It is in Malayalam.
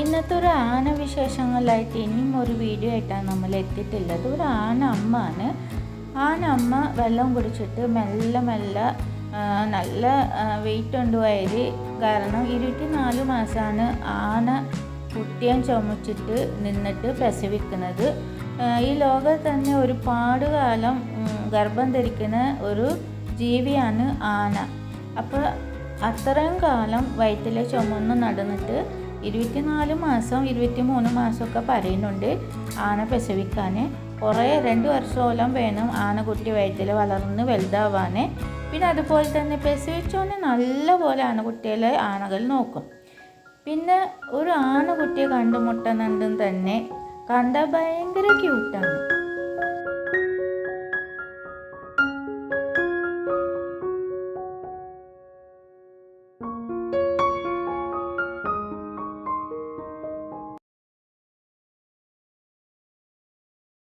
ഇന്നത്തെ ഒരു ആന വിശേഷങ്ങളിലായിട്ട് ഇനിയും ഒരു വീഡിയോ ആയിട്ടാണ് നമ്മൾ എത്തിയിട്ടുള്ളത്. ഒരു ആന അമ്മ ആണ് ആന അമ്മ വെള്ളം കുടിച്ചിട്ട് മെല്ലെ മെല്ലെ നല്ല വെയിറ്റ് കൊണ്ടുപോയത് കാരണം ഇരുപത്തി നാല് മാസമാണ് ആന കുട്ടിയെ ചുമച്ചിട്ട് നിന്നിട്ട് പ്രസവിക്കുന്നത്. ഈ ലോകത്ത് തന്നെ ഒരുപാട് കാലം ഗർഭം ധരിക്കുന്ന ഒരു ജീവിയാണ് ആന. അപ്പോൾ അത്രയും കാലം വയറ്റിലെ ചുമന്ന് നടന്നിട്ട് ഇരുപത്തിനാല് മാസം ഇരുപത്തി മൂന്ന് മാസമൊക്കെ പറയുന്നുണ്ട് ആന പ്രസവിക്കാൻ കുറേ രണ്ട് വർഷമോളം വേണം ആന കുട്ടി വയറ്റിൽ വളർന്ന് വലുതാവാൻ പിന്നെ അതുപോലെ തന്നെ പ്രസവിച്ചോനെ നല്ലപോലെ ആനക്കുട്ടികളെ ആനകൾ നോക്കും. പിന്നെ ഒരു ആനക്കുട്ടിയെ കണ്ടുമുട്ടുന്നുണ്ടെന്ന് തന്നെ കണ്ട ഭയങ്കര ക്യൂട്ടാണ്